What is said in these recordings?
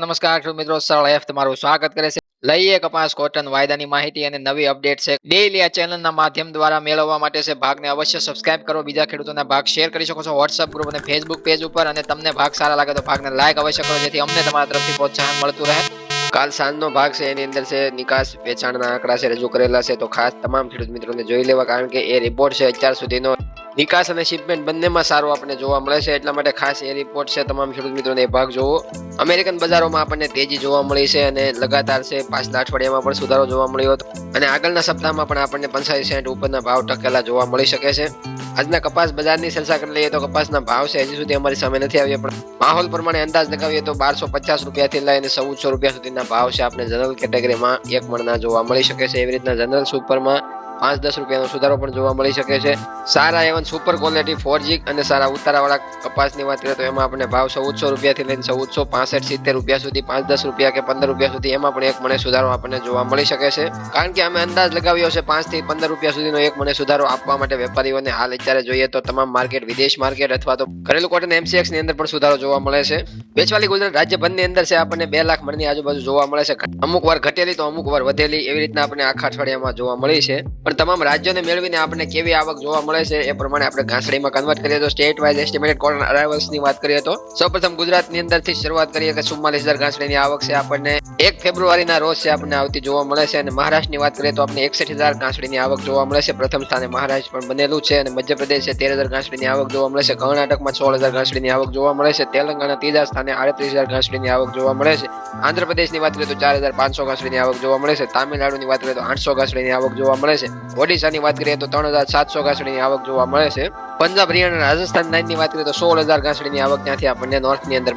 નમસ્કાર મિત્રો, સરળ એફ તમારું સ્વાગત કરે છે. લઈએ કપાસ કોટન વાયદાની માહિતી અને નવી અપડેટ છે. ડેઈલી આ ચેનલના માધ્યમ દ્વારા મેળવવા માટે છે. ભાગને અવશ્ય સબસ્ક્રાઇબ કરો. બીજા ખેડૂતોના ભાગ શેર કરી શકો છો. વોટ્સઅપ ગ્રુપ અને ફેસબુક પેજ ઉપર અને તમને ભાગ સારા લાગે તો ભાગને લાઈક અવશ્ય કરો, જેથી અમને તમારા તરફથી પ્રોત્સાહન મળતું રહે. કાલ સાંજનો ભાગ છે. એની અંદર છે, નિકાસ વેચાણના આંકડા છે, રજૂ કરેલા છે. તો ખાસ તમામ ખેડૂત મિત્રોને જોઈ લેવા, કારણ કે એ રિપોર્ટ છે અત્યાર સુધીનો. નિકાસ અને શિપમેન્ટ બંનેમાં સારો આપણને જોવા મળે છે. એટલા માટે ખાસ એ રિપોર્ટ છે તમામ ખેડૂત મિત્રોને એ ભાગ જોવો. અમેરિકન બજારોમાં આપણને તેજી જોવા મળી છે અને લગાતાર છે પાછલા અઠવાડિયામાં પણ સુધારો જોવા મળ્યો હતો. અને આગળના સપ્તાહમાં પણ આપણને પંચાવીસ સેન્ટ ઉપરના ભાવ ટકેલા જોવા મળી શકે છે. આજના કપાસ બજારની ચર્ચા કરી લઈએ તો કપાસના ભાવ છે હજી સુધી અમારી સામે નથી આવ્યા, પણ માહોલ પ્રમાણે અંદાજ લગાવીએ તો બારસો પચાસ રૂપિયાથી લઈને ચૌદસો રૂપિયા સુધીના ભાવ છે આપણે જનરલ કેટેગરીમાં એક મણના જોવા મળી શકે છે. એવી રીતના જનરલ સુપરમાં પાંચ દસ રૂપિયાનો સુધારો પણ જોવા મળી શકે છે. સારા A one super quality four G અને સારા ઉતારાવાળા કપાસની વાત કરીએ તો એમાં આપણે ભાવ ચૌદસો રૂપિયાથી લઈને ચૌદસો પાસઠ સિત્તેર રૂપિયા સુધી પાંચ દસ રૂપિયા કે પંદર રૂપિયા સુધી એમાં પણ એક મને સુધારો આપણને જોવા મળી શકે છે. કારણ કે અમે અંદાજ લગાવ્યો છે પાંચથી પંદર રૂપિયા સુધીનો એક મને સુધારો આપવા માટે વેપારીઓને હાલ અત્યારે જોઈએ તો તમામ માર્કેટ, વિદેશ માર્કેટ અથવા તો ઘરેલું કોટન એમસીએક્સની અંદર પણ સુધારો જોવા મળે છે. વેચવાલી ગુજરાત રાજ્યભરની અંદર છે, આપણને બે લાખ મણની આજુબાજુ જોવા મળે છે. અમુક વાર ઘટેલી તો અમુક વાર વધેલી એવી રીતના આપણને આખા અઠવાડિયામાં જોવા મળી છે. પણ તમામ રાજ્યોને મેળવીને આપણને કેવી આવક જોવા મળે છે એ પ્રમાણે આપણે ઘાસડીમાં કન્વર્ટ કરીએ તો સ્ટેટ વાઇઝ એસ્ટિમેટેડ કોટન અરાઇવલ્સની વાત કરીએ તો સૌપ્રથમ ગુજરાતની અંદરથી શરૂઆત કરીએ કે ચુમ્માલીસ હજાર ઘાસડીની આવક છે આપણને. એક ફેબ્રુઆરીના રોજ છે આપણને આવતી જોવા મળે છે અને મહારાષ્ટ્રની વાત કરીએ તો આપણે એકસઠ હજાર ઘાસડીની આવક જોવા મળે છે. પ્રથમ સ્થાને મહારાષ્ટ્ર પણ બનેલું છે અને મધ્યપ્રદેશ છે તેર હજાર ઘાસડીની આવક જોવા મળે છે. કર્ણાટકમાં સોળ હજાર ઘાસડીની આવક જોવા મળે છે. તેલંગાણા ત્રીજા સ્થાને આડત્રીસ હજાર ઘાસડીની આવક જોવા મળે છે. આંધ્રપ્રદેશની વાત કરીએ તો ચાર હજાર પાંચસો ઘાસડીની આવક જોવા મળે છે. તામિલનાડુની વાત કરીએ તો આઠસો ઘાસડીની આવક જોવા મળે છે. ઓડિશાની વાત કરીએ તો ત્રણ હજાર સાતસો ઘાસડીની આવક જોવા મળે છે. પંજાબ હરિયાણા રાજસ્થાન લાઇનની વાત કરીએ તો સોળ હજાર ઘાસડીની આવક ત્યાંથી આપણને નોર્થની અંદર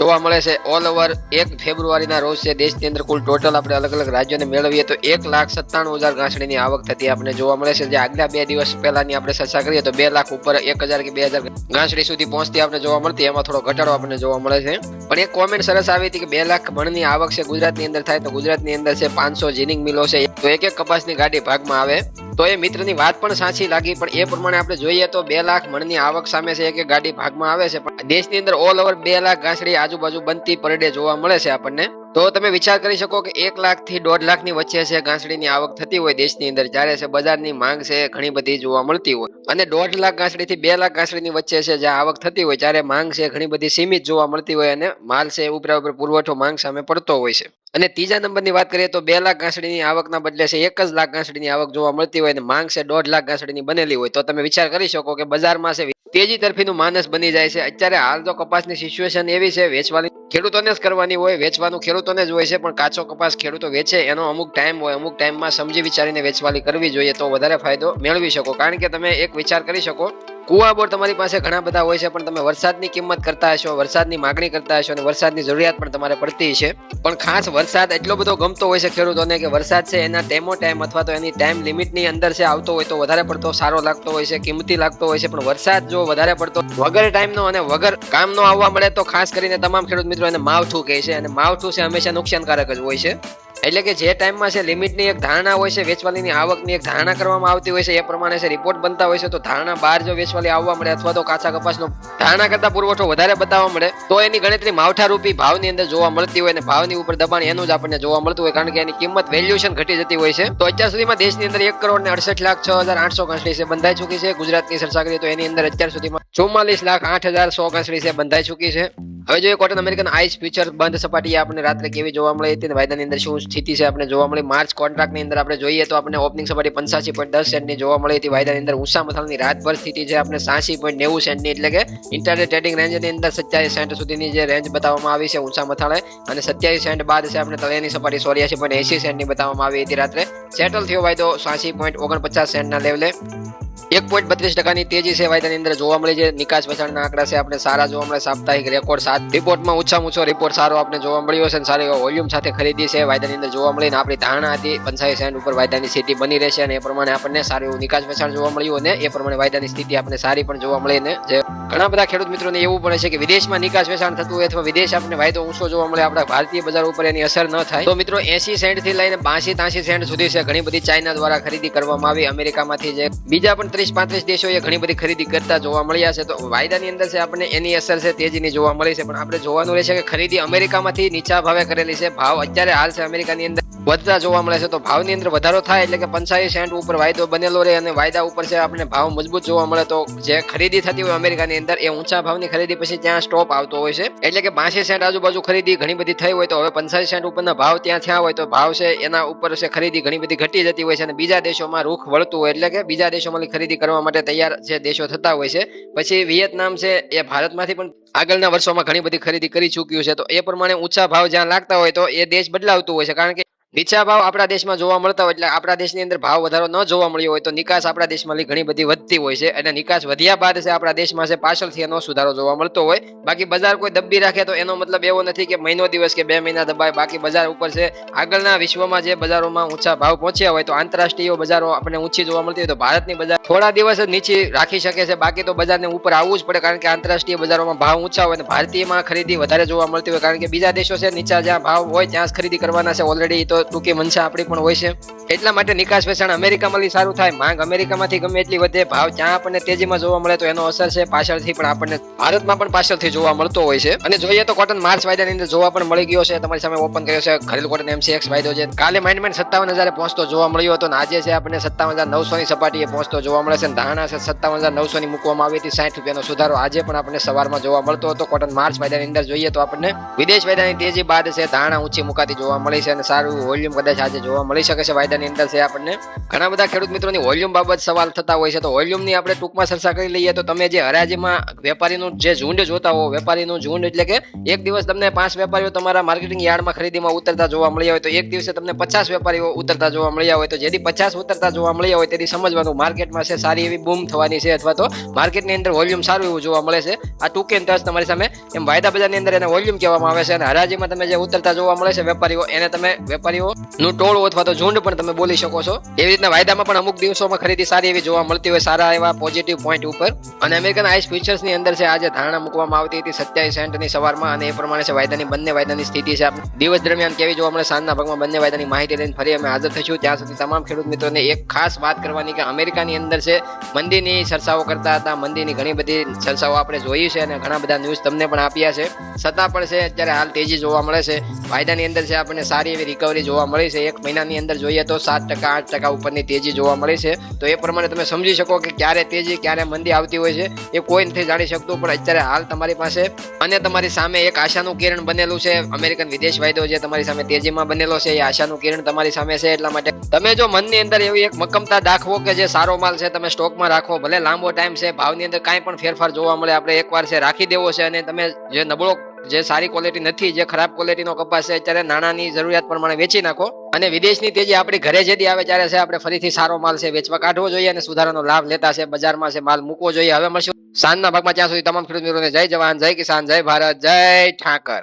જોવા મળે છે. ઓલ ઓવર એક ફેબ્રુઆરીના રોજ છે. દેશની અંદર કુલ ટોટલ આપણે અલગ અલગ રાજ્યોને મેળવીએ તો એક લાખ સત્તાણું હજાર ઘાસણીની આવક થતી આપણને જોવા મળે છે. જે આગલા બે દિવસ પહેલાની આપણે ચર્ચા કરીએ તો બે લાખ ઉપર એક હજાર કે બે હજાર ઘાસડી સુધી પહોંચતી આપણે જોવા મળતી. એમાં થોડો ઘટાડો આપણને જોવા મળે છે. પણ એક કોમેન્ટ સરસ આવી હતી કે બે લાખ મણની આવક છે. ગુજરાતની અંદર થાય તો ગુજરાતની અંદર છે પાંચસો જીનિંગ મિલો છે. તો એક એક કપાસની ગાડી ભાગમાં આવે. તો એ મિત્રની વાત પણ સાચી લાગી, પણ એ પ્રમાણે આપણે જોઈએ તો બે લાખ મણની આવક સામે છે, એક ગાડી ભાગમાં આવે છે, પણ દેશની અંદર ઓલ ઓવર બે લાખ ઘાસડી આજુબાજુ બનતી પર ડે જોવા મળે છે આપણને. તો તમે વિચાર કરી શકો કે એક લાખથી દોઢ લાખની વચ્ચે છે ઘાસડીની આવક થતી હોય દેશની અંદર, જ્યારે છે બજારની માંગ છે ઘણી બધી જોવા મળતી હોય. અને દોઢ લાખ ઘાસડી થી બે લાખ ઘાસડીની વચ્ચે છે જ્યાં આવક થતી હોય, ત્યારે માંગ છે ઘણી બધી સીમિત જોવા મળતી હોય અને માલ છે ઉપરા ઉપર પુરવઠો માંગ સામે પડતો હોય છે. અને ત્રીજા નંબરની વાત કરીએ તો બે લાખ ઘાસડીની આવકના બદલે છે એક જ લાખ ઘાસડીની આવક જોવા મળતી હોય અને માંગ છે દોઢ લાખ ઘાસડીની બનેલી હોય. તો તમે વિચાર કરી શકો કે બજારમાં છે તેજી તરફીનું માનસ બની જાય છે. અત્યારે હાલ તો કપાસની સિચ્યુએશન એવી છે, વેચવાની ખેડૂતોને જ કરવાની હોય, વેચવાનું ખેડૂતોને જ હોય છે, પણ કાચો કપાસ ખેડૂતો વેચે, એનો અમુક ટાઈમ હોય, અમુક ટાઈમમાં સમજી વિચારીને વેચવાલી કરવી જોઈએ તો વધારે ફાયદો મેળવી શકો. કારણ કે તમે એક વિચાર કરી શકો કુવા બોર તમારી પાસે ઘણા બધા હોય છે, પણ તમે વરસાદની કિંમત કરતા હશો, વરસાદની માગણી કરતા હશો અને વરસાદની જરૂરિયાત પણ તમારે પડતી છે. પણ ખાસ વરસાદ એટલો બધો ગમતો હોય છે ખેડૂતોને કે વરસાદ છે એના ટેમો ટાઈમ અથવા તો એની ટાઈમ લિમિટની અંદર છે, આવતો હોય તો વધારે પડતો સારો લાગતો હોય છે, કિંમતી લાગતો હોય છે, પણ વરસાદ જો વધારે પડતો વગર ટાઈમનો અને વગર કામનો આવવા મળે તો ખાસ કરીને તમામ ખેડૂત મિત્રો એને માવઠું કહે છે અને માવઠું છે હંમેશા નુકસાનકારક જ હોય છે. એટલે કે જે ટાઈમમાં છે લિમિટની એક ધારણા હોય છે, વેચવાલીની આવકની એક ધારણા કરવામાં આવતી હોય છે, એ પ્રમાણે છે રિપોર્ટ બનતા હોય છે, તો ધારણા બહાર જો વેચવાલી આવવા મળે અથવા તો કાચા કપાસનો ધારણા કરતા પુરવઠો વધારે બતાવવા મળે, તો એની ગણતરી માવઠારૂપી ભાવની અંદર જોવા મળતી હોય અને ભાવની ઉપર દબાણ એનું જ આપણને જોવા મળતું હોય, કારણ કે એની કિંમત વેલ્યુએશન ઘટી જતી હોય છે. તો અત્યાર સુધીમાં દેશની અંદર એક કરોડ ને અડસઠ લાખ છ હજાર આઠસો ઘાસડી છે, બંધાઈ ચૂકી છે, ગુજરાતની ચર્ચા કરીએ તો એની અંદર અત્યાર સુધીમાં ચુમ્માલીસ લાખ આઠ હજાર સો ઘાસડી છે બંધાઈ ચૂકી છે. હવે જોઈએ કોટન અમેરિકન આઈસ ફ્યુચર બંધ સપાટી આપણે રાત્રે કેવી જોવા મળી હતી વાયદાની અંદર શું સ્થિતિ છે આપણે જોવા મળી. માર્ચ કોન્ટ્રાક્ટની અંદર આપણે જોઈએ તો આપણે ઓપનિંગ સપાટી પંચાસી પોઈન્ટ દસ સેન્ટની જોવા મળી હતી. વાયદાની અંદર ઉષા મથાળની રાતભર સ્થિતિ છે આપણે સાસી પોઈન્ટ નેવું સેન્ટની એટલે કે ઇન્ટરનેટ ટ્રેડિંગ રેન્જની અંદર સત્યાવીસ સેન્ટ સુધીની જે રેન્જ બતાવવામાં આવી છે ઊંચા મથાળે. અને સત્યાવીસ સેન્ટ બાદ છે આપણે તળિયાની સપાટી ચોર્યાસી પોઈન્ટ એસી સેન્ટની બતાવવામાં આવી હતી રાત્રે. સેટલ થયો વાયદો સાસી પોઈન્ટ ઓગણપચાસ સેન્ટના લેવલે એક પોઈન્ટ બત્રીસ ટકાની તેજી છે વાયદાની અંદર જોવા મળી છે. નિકાસ વેચાણના આંકડા છે. આપણે સારા જોવા મળે સાપ્તાહિક રેકોર્ડ સાત. રિપોર્ટમાં ઓછામાં ઓછો રિપોર્ટ સારો આપણે જોવા મળ્યો છે અને સારી વોલ્યુમ સાથે ખરીદી છે. વાયદાની અંદર જોવા મળીને આપણી ધારણા હતી. પંચાવી સેન્ટ ઉપર વાયદાની સ્થિતિ બની રહેશે અને એ પ્રમાણે આપણને સારું એવું નિકાસ વેચાણ જોવા મળ્યું અને એ પ્રમાણે વાયદાની સ્થિતિ આપણને સારી પણ જોવા મળી ને જે ઘણા બધા ખેડૂત મિત્રોને એવું પડે છે કે વિદેશમાં નિકાસ વેચાણ થતું હોય અથવા વિદેશ આપણને વાયદો ઊંચો જોવા મળે, આપણા ભારતીય બજાર ઉપર એની અસર ન થાય. તો મિત્રો એસી સેન્ટથી લઈને બાસી તાસી સેન્ટ સુધી છે. ઘણી બધી ચાઇના દ્વારા ખરીદી કરવામાં આવી. અમેરિકામાંથી જે બીજા પણ ત્રીસ પાંત્રીસ દેશોએ ઘણી બધી ખરીદી કરતા જોવા મળ્યા છે. તો વાયદાની અંદર છે આપણને એની અસર છે તેજીની જોવા મળી છે. પણ આપણે જોવાનું રહેશે કે ખરીદી અમેરિકામાંથી નીચા ભાવે કરેલી છે. ભાવ અત્યારે હાલ છે અમેરિકાની અંદર વધતા જોવા મળે છે તો ભાવની અંદર વધારો થાય એટલે કે પંચાસી સેન્ટ ઉપર વાયદો બનેલો રહે અને વાયદા ઉપર છે આપણે ભાવ મજબૂત જોવા મળે તો જે ખરીદી થતી હોય અમેરિકાની અંદર એ ઊંચા ભાવની ખરીદી પછી ત્યાં સ્ટોપ આવતો હોય છે. એટલે કે બાસી સેન્ટ આજુબાજુ ખરીદી ઘણી બધી થઈ હોય તો હવે પંચાસી સેન્ટ ઉપરના ભાવ ત્યાં થયા હોય તો ભાવ છે એના ઉપર છે ખરીદી ઘણી બધી ઘટી જતી હોય છે અને બીજા દેશોમાં રૂખ વળતું હોય એટલે કે બીજા દેશોમાં ખરીદી કરવા માટે તૈયાર છે દેશો થતા હોય છે. પછી વિયેતનામ છે એ ભારતમાંથી પણ આગળના વર્ષોમાં ઘણી બધી ખરીદી કરી ચૂક્યું છે તો એ પ્રમાણે ઊંચા ભાવ જ્યાં લાગતા હોય તો એ દેશ બદલાવતું હોય છે કારણ કે નીચા ભાવ આપણા દેશમાં જોવા મળતા હોય એટલે આપણા દેશની અંદર ભાવ વધારો ન જોવા મળ્યો હોય તો નિકાસ આપણા દેશમાં ઘણી બધી વધતી હોય છે અને નિકાસ વધ્યા બાદ છે આપણા દેશમાં છે પાછળથી એનો સુધારો જોવા મળતો હોય. બાકી બજાર કોઈ દબ્બી રાખે તો એનો મતલબ એવો નથી કે મહિનો દિવસ કે બે મહિના દબાય. બાકી બજાર ઉપર છે આગળના વિશ્વમાં જે બજારોમાં ઊંચા ભાવ પહોંચ્યા હોય તો આંતરરાષ્ટ્રીય બજારો આપણને ઊંચી જોવા મળતી હોય તો ભારતની બજાર થોડા દિવસ જ નીચી રાખી શકે છે. બાકી તો બજારને ઉપર આવવું જ પડે કારણ કે આંતરરાષ્ટ્રીય બજારોમાં ભાવ ઊંચા હોય અને ભારતીયમાં ખરીદી વધારે જોવા મળતી હોય કારણ કે બીજા દેશો છે નીચા જ્યાં ભાવ હોય ત્યાં જ ખરીદી કરવાના છે. ઓલરેડી તો ટૂંકી મનસા આપણી પણ હોય છે. એટલા માટે નિકાસ વેચાણ અમેરિકામાં લી સારું થાય. માંગ અમેરિકામાંથી ગમે એટલી વધે. ભાવ જ્યાં આપણને તેજીમાં જોવા મળે તો એનો અસર છે. પાછળથી પણ આપણને ભારતમાં પણ પાછળથી જોવા મળતો હોય છે. અને જોઈએ તો કોટન માર્ચ વાયદાની અંદર જોવા પણ મળી ગયો છે. તમારી સામે ઓપન કર્યો છે. ઘરેલ કોટન એમસીએક્સ વાયદો છે. કાલે માઇન્ડ માઇન્ડ સત્તાવન હજારે પહોંચતો જોવા મળ્યો હતો. અને આજે છે આપણને સત્તાવન હજાર નવસો ની સપાટીએ પહોંચતો જોવા મળે છે. ધારણા છે સત્તાવન હજાર નવસો ની મૂકવામાં આવી હતી. સાઠ રૂપિયાનો સુધારો આજે પણ આપણને સવારમાં જોવા મળતો હતો. કોટન માર્ચ વાયદાની અંદર જોઈએ તો આપણને વિદેશ વાયદાની તેજી બાદ છે. ધારણા ઊંચી મુકાતી જોવા મળી છે. અને સારું વોલ્યુમ કદાચ આજે જોવા મળી શકે છે, વાયદાની અંદર છે આપણને. ઘણા બધા ખેડૂત મિત્રોની વોલ્યુમ બાબત સવાલ થતા હોય છે, તો વોલ્યુમની આપણે ટૂંકમાં ચર્ચા કરી લઈએ. તો તમે જે હરાજીમાં વેપારીનું જે ઝુંડ જોતા હો, વેપારીનું ઝુંડ એટલે કે એક દિવસ તમને પાંચ વેપારીઓ તમારા માર્કેટિંગ યાર્ડમાં ખરીદીમાં ઉતરતા જોવા મળ્યા હોય, તો એક દિવસે તમને પચાસ વેપારીઓ ઉતરતા જોવા મળ્યા હોય. તો જેથી પચાસ ઉતરતા જોવા મળ્યા હોય, તેથી સમજવાનું માર્કેટમાં છે, સારી એવી બૂમ થવાની છે, અથવા તો માર્કેટની અંદર વોલ્યુમ સારું એવું જોવા મળે છે. આ ટૂંકે ટચ તમારી સામે એમ વાયદા બજારની અંદર એને વોલ્યુમ કહેવામાં આવે છે. અને હરાજીમાં તમે જે ઉતરતા જોવા મળે છે વેપારીઓ, એને તમે વેપારીઓનું ટોળું અથવા તો ઝુંડ પણ તમે બોલી શકો છો. એવી રીતના વાયદામાં પણ અમુક દિવસોમાં ખરીદી સારી એવી જોવા મળતી હોય સારા એવા પોઝિટિવ પોઈન્ટ ઉપર. અને અમેરિકન આઈસ ફ્યુચર્સની અંદર છે, આજે ધારણા મૂકવામાં આવતી હતી સત્યાવીસ સેન્ટની સવારમાં. અને એ પ્રમાણે છે, વાયદાની બંને વાયદાની સ્થિતિ છે. દિવસ દરમિયાન કેવી જોવા મળે, સાંજના ભાગમાં બંને વાયદાની માહિતી લઈને ફરી અમે હાજર થઈશું. ત્યાં સુધી તમામ ખેડૂત મિત્રોને એક ખાસ વાત કરવાની કે અમેરિકાની અંદર છે, મંદીની ચર્ચાઓ કરતા હતા. મંદીની ઘણી બધી ચર્ચાઓ આપણે જોઈ છે અને ઘણા બધા ન્યૂઝ તમને પણ આપ્યા છે. છતાં પણ છે, અત્યારે હાલ તેજી જોવા મળે છે. વાયદાની અંદર છે, આપણને સારી એવી રિકવરી જોવા મળી છે. એક મહિનાની અંદર જોઈએ તો સાત ટકા, આઠ ટકા ઉપરની તેજી જોવા મળી છે. તો એ પ્રમાણે તમે સમજી શકો કે ક્યારે તેજી, ક્યારે મંદી આવતી હોય છે. એ કોઈ નથી જાણી શકતું, પણ અત્યારે હાલ તમારી પાસે અને તમારી સામે એક આશાનું કિરણ બનેલું છે. અમેરિકન વિદેશ વાયદો જે તમારી સામે તેજીમાં બનેલો છે, એ આશાનું કિરણ તમારી સામે છે. એટલા માટે તમે જો મનની અંદર એવી એક મક્કમતા દાખવો કે જે સારો માલ છે, તમે સ્ટોકમાં રાખો, ભલે લાંબો ટાઈમ છે, ભાવની અંદર કાંઈ પણ ફેરફાર જોવા મળે, આપણે એકવાર છે રાખી દેવો છે અને તમે જે નબળો જે સારી ક્વોલિટી નથી, જે ખરાબ ક્વોલિટીનો કપાસ છે, અત્યારે નાણાંની જરૂરિયાત પ્રમાણે વેચી નાખો. અને વિદેશની તેજી આપણી ઘરે જેથી આવે ત્યારે છે, આપણે ફરીથી સારો માલ છે, વેચવા કાઢવો જોઈએ અને સુધારાનો લાભ લેતા છે, બજારમાં છે, માલ મૂકવો જોઈએ. હવે મળશું સાંજના ભાગમાં. ત્યાં સુધી તમામ ખેડૂત મિત્રોને જય જવાન, જય કિસાન, જય ભારત, જય ઠાકર.